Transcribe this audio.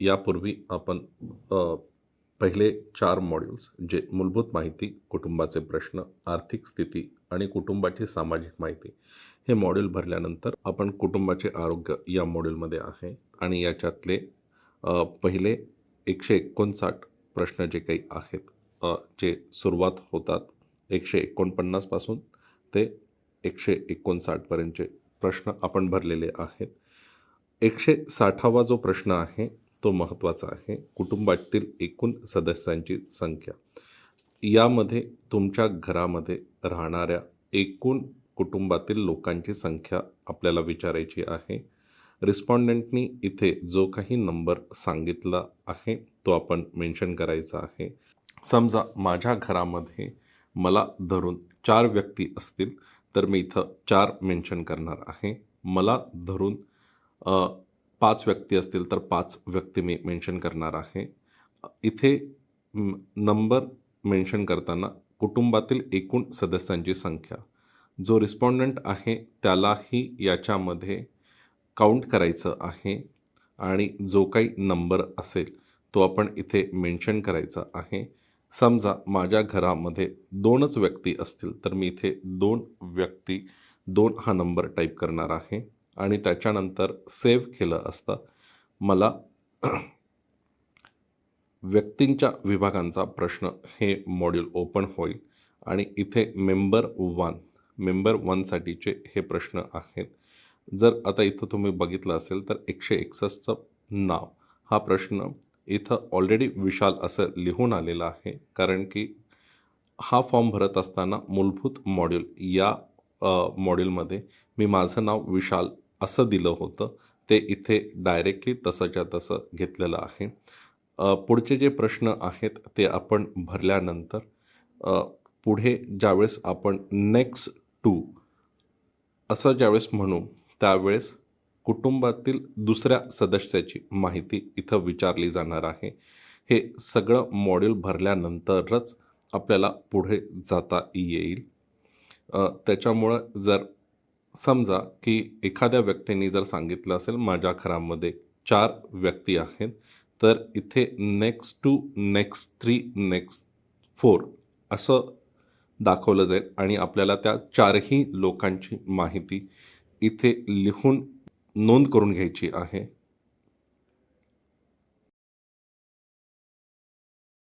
यापूर्वी आपण पहिले चार मॉड्यूल्स जे मूलभूत माहिती कुटुंबाचे प्रश्न आर्थिक स्थिती आणि कुटुंबाची सामाजिक माहिती हे मॉड्यूल भरल्यानंतर आपण कुटुंबाचे आरोग्य या मॉड्यूलमध्ये आहे आणि याच्यातले पहिले एकशे एकोणसाठ प्रश्न जे काही आहेत जे सुरुवात होतात एकशे एकोणपन्नासपासून ते एकशे एकोणसाठपर्यंतचे प्रश्न आपण भरलेले आहेत. एकशे साठावा जो प्रश्न आहे तो महत्त्वाचा आहे. कुटुंबातील एकूण सदस्यांची संख्या. यामध्ये तुमच्या घरामध्ये राहणाऱ्या एकूण कुटुंबातील लोकांची संख्या आपल्याला विचारायची आहे. रिस्पॉन्डंटनी इथे जो काही नंबर सांगितला आहे तो आपण मेन्शन करायचा आहे. समजा माझ्या घरामध्ये मला धरून चार व्यक्ती असतील तर मी इथं चार मेन्शन करणार आहे. मला धरून पाच व्यक्ती असतील तर पाच व्यक्ती मी मेन्शन करणार आहे. इथे नंबर मेन्शन करताना कुटुंबातील एकूण सदस्यांची संख्या. जो रिस्पॉन्डंट आहे त्यालाही याच्यामध्ये काउंट करायचं आहे आणि जो काही नंबर असेल तो आपण इथे मेन्शन करायचा आहे. समजा माझ्या घरामध्ये दोनच व्यक्ती असतील तर मी इथे दोन व्यक्ती दोन हा नंबर टाईप करणार आहे. आणि त्याच्यानंतर सेव्ह केलं असतं. मला व्यक्तींच्या विभागांचा प्रश्न हे मॉड्यूल ओपन होईल. आणि इथे मेंबर वन मेंबर वनसाठीचे हे प्रश्न आहेत. जर आता इथं तुम्ही बघितलं असेल तर एकशे एकसष्टचं नाव. हा प्रश्न इथं ऑलरेडी विशाल असं लिहून आलेला आहे. कारण की हा फॉर्म भरत असताना मूलभूत मॉड्यूल या मॉड्यूलमध्ये मी माझं नाव विशाल असं दिलं होतं. ते इथे डायरेक्टली तसंच्या तसं घेतलेलं आहे. पुढचे जे प्रश्न आहेत ते आपण भरल्यानंतर पुढे ज्यावेळेस आपण नेक्स्ट टू असं ज्यावेळेस म्हणू त्यावेळेस कुटुंबातील दुसऱ्या सदस्याची माहिती इथं विचारली जाणार आहे. हे सगळं मॉड्यूल भरल्यानंतरच आपल्याला पुढे जाता येईल. त्याच्यामुळं जर समजा की एखाद्या व्यक्तीने जर सांगितलं असेल माझ्या घरामध्ये चार व्यक्ती आहेत तर इथे next two next three next four असं दाखवलं जाईल आणि आपल्याला त्या चारही लोकांची माहिती इथे लिहून नोंद करून घ्यायची आहे.